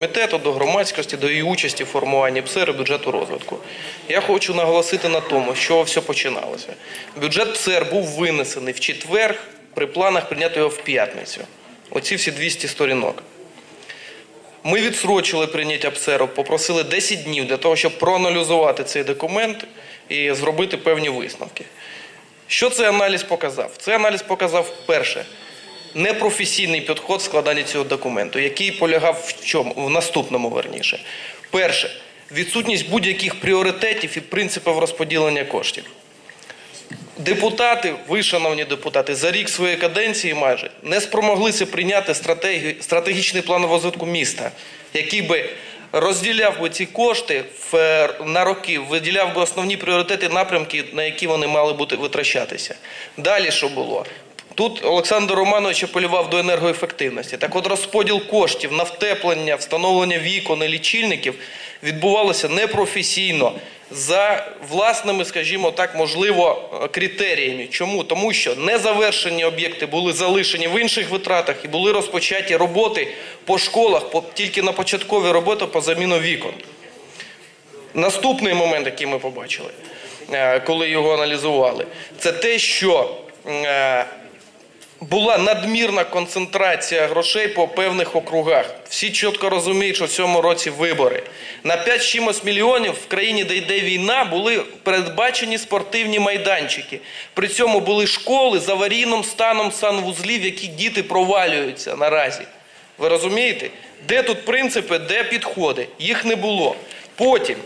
комітету, до громадськості, до її участі в формуванні ПСЕР і бюджету розвитку. Я хочу наголосити на тому, що все починалося. Бюджет ПСЕР був винесений в четвер при планах прийняти його в п'ятницю. Оці всі 200 сторінок. Ми відсрочили прийняття ПСЕРу, попросили 10 днів для того, щоб проаналізувати цей документ і зробити певні висновки. Що цей аналіз показав? Цей аналіз показав перше непрофесійний підход в складанні цього документу, який полягав в чому? В наступному верніше. Перше, відсутність будь-яких пріоритетів і принципів розподілення коштів. Депутати, ви, шановні депутати, за рік своєї каденції майже не спромоглися прийняти стратегію, стратегічний план розвитку міста, який би розділяв би ці кошти в, е, на роки, виділяв би основні пріоритети, напрямки, на які вони мали бути витрачатися. Далі що було? Тут Олександр Романович апелював до енергоефективності. Так от розподіл коштів на втеплення, встановлення вікон і лічильників відбувалося непрофесійно за власними, скажімо так, можливо, критеріями. Чому? Тому що незавершені об'єкти були залишені в інших витратах і були розпочаті роботи по школах, по, тільки на початкові роботи по заміну вікон. Наступний момент, який ми побачили, е, коли його аналізували, це те, що е, була надмірна концентрація грошей по певних округах. Всі чітко розуміють, що в цьому році вибори. На 5 чимось мільйонів в країні, де йде війна, були передбачені спортивні майданчики. При цьому були школи з аварійним станом санвузлів, яких діти провалюються наразі. Ви розумієте? Де тут принципи, де підходи? Їх не було. Потім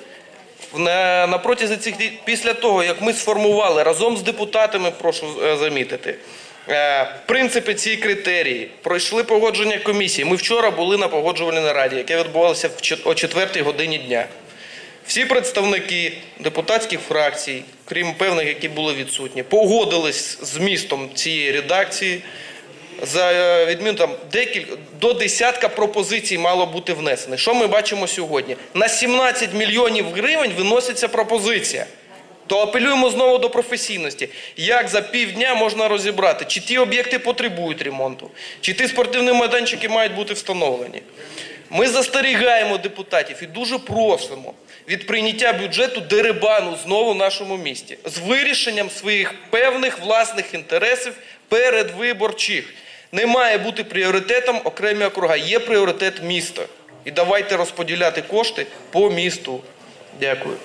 на, протязі цих після того, як ми сформували разом з депутатами, прошу е, замітити, принципи ці критерії, пройшли погодження комісії. Ми вчора були на погоджувальній раді, яке відбувалося о 4 годині дня. Всі представники депутатських фракцій, крім певних, які були відсутні, погодились з змістом цієї редакції. За е, відміну там декілька до десятка пропозицій мало бути внесено. Що ми бачимо сьогодні? На 17 мільйонів гривень виноситься пропозиція. То апелюємо знову до професійності. Як за півдня можна розібрати, чи ті об'єкти потребують ремонту, чи ті спортивні майданчики мають бути встановлені. Ми застерігаємо депутатів і дуже просимо від прийняття бюджету дерибану знову в нашому місті з вирішенням своїх певних власних інтересів передвиборчих. Не має бути пріоритетом окремі округа, є пріоритет міста. І давайте розподіляти кошти по місту. Дякую.